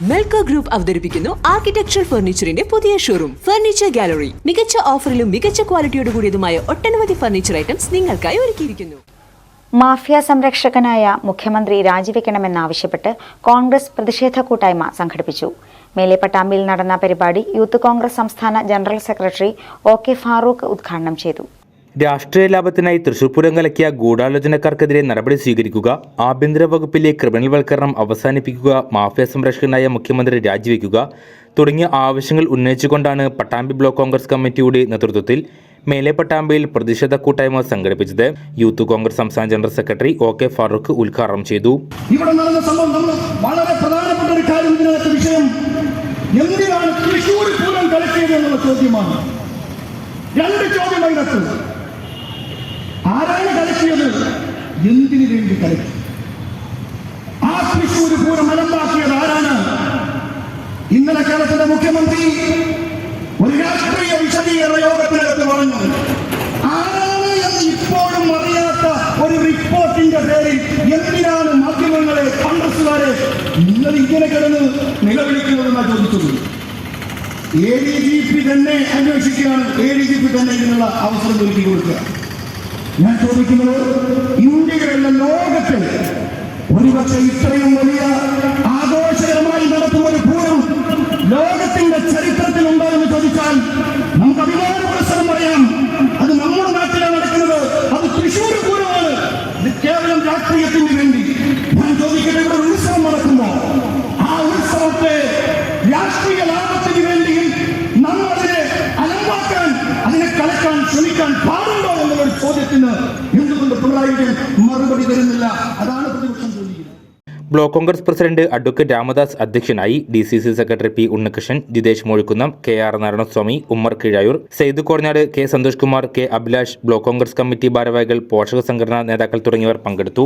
മെൽക്കോ group അവതരിപ്പിക്കുന്നു architectural ഫർണിച്ചറിന്റെ പുതിയ showroom furniture gallery മികച്ച ഓഫറിലും മികച്ച ക്വാളിറ്റിയോട് കൂടിയതുമായ ഒട്ടനവധി ഫർണിച്ചർ ഐറ്റംസ് നിങ്ങൾക്കായി ഒരുക്കിയിരിക്കുന്നു. മാഫിയ സംരക്ഷകനായ മുഖ്യമന്ത്രി രാജിവെക്കണമെന്നാവശ്യപ്പെട്ട് കോൺഗ്രസ് പ്രതിഷേധ കൂട്ടായ്മ സംഘടിപ്പിച്ചു. മേലെപ്പട്ടാമ്പിയിൽ നടന്ന പരിപാടി യൂത്ത് കോൺഗ്രസ് സംസ്ഥാന general secretary O K Farooq ഉദ്ഘാടനം ചെയ്തു. രാഷ്ട്രീയ ലാഭത്തിനായി തൃശൂർ പൂരം കലക്കിയ ഗൂഢാലോചനക്കാർക്കെതിരെ നടപടി സ്വീകരിക്കുക ആഭ്യന്തര വകുപ്പിലെ ക്രിമിനൽ വൽക്കരണം അവസാനിപ്പിക്കുക മാഫിയ സംരക്ഷകനായ മുഖ്യമന്ത്രി രാജിവെക്കുക തുടങ്ങിയ ആവശ്യങ്ങൾ ഉന്നയിച്ചുകൊണ്ടാണ് പട്ടാമ്പി ബ്ലോക്ക് കോൺഗ്രസ് കമ്മിറ്റിയുടെ നേതൃത്വത്തിൽ മേലെ പട്ടാമ്പിയിൽ പ്രതിഷേധ കൂട്ടായ്മ സംഘടിപ്പിച്ചത്. യൂത്ത് കോൺഗ്രസ് സംസ്ഥാന general secretary O K Farooq ഉദ്ഘാടനം ചെയ്തു. വളരെ പ്രധാനപ്പെട്ട ഒരു വിഷയം. എന്തിനാണ് തൃശ്ശൂർ പൂരം എന്നുള്ള ചോദ്യമാണ്. രണ്ട് ചോദ്യം ആരാണ് കളിക്കിയത് എന്തിനു വേണ്ടി കളിച്ചു? ആ തൃശ്ശൂർ പൂരം അലമ്പാക്കിയത് ആരാണ്? ഇന്നലെ കേരളത്തിന്റെ മുഖ്യമന്ത്രി ഒരു രാഷ്ട്രീയ വിശദീകരണ യോഗത്തിനകത്ത് പറഞ്ഞു ആരാണ് എന്ന് ഇപ്പോഴും അറിയാത്ത ഒരു റിപ്പോർട്ടിന്റെ പേരിൽ എന്തിനാണ് മാധ്യമങ്ങളെ കോൺഗ്രസുകാരെ നിങ്ങൾ ഇങ്ങനെ കിടന്ന് നിലവിളിക്കുന്നതെന്നാണ് ചോദിച്ചത്? എ ഡി ജി പി തന്നെ അന്വേഷിക്കുകയാണ്. എ ഡി ജി പി തന്നെ ഇതിനുള്ള അവസരം ഒരുക്കി കൊടുക്കുക ഞാൻ ചോദിക്കുന്നത് ഇന്ത്യയിലുള്ള ലോകത്തിൽ ഒരുപക്ഷെ ഇത്രയും വലിയ ആഘോഷകരമായി നടത്തുന്ന ഒരു പൂരം ലോകത്തിന്റെ ചരിത്രത്തിൽ ഉണ്ടോ എന്ന് ചോദിച്ചാൽ നമുക്ക് അഭിമാന പറയാം. അത് നമ്മുടെ നാട്ടിലാണ് നടക്കുന്നത്. അത് തൃശ്ശൂർ പൂരമാണ്. ഇത് കേവലം രാഷ്ട്രീയത്തിന് വേണ്ടി. ഞാൻ ചോദിക്കട്ടെ ഒരു ഉത്സവം നടക്കുമ്പോ ആ ഉത്സവത്തെ രാഷ്ട്രീയ ലാഭത്തിന് വേണ്ടി നമ്മളതിനെ അലമ്പാക്കാൻ അതിനെ കലക്കാൻ ശ്രമിക്കാൻ ഒരു ചോദ്യത്തിന് എന്തുകൊണ്ട് പിണറായി മറുപടി തരുന്നില്ല അതാണ് പ്രതിപക്ഷം block Congress president advocate Ramadas അധ്യക്ഷനായി D C C secretary P Unnikrishnan Jithesh Mozhikkunnam K R Narayanaswamy Ummer Kizhayur Sayed Kornjad K Santhosh Kumar K Abhilash block Congress committee ഭാരവാഹികൾ പോഷക സംഘടനാ നേതാക്കൾ തുടങ്ങിയവർ പങ്കെടുത്തു.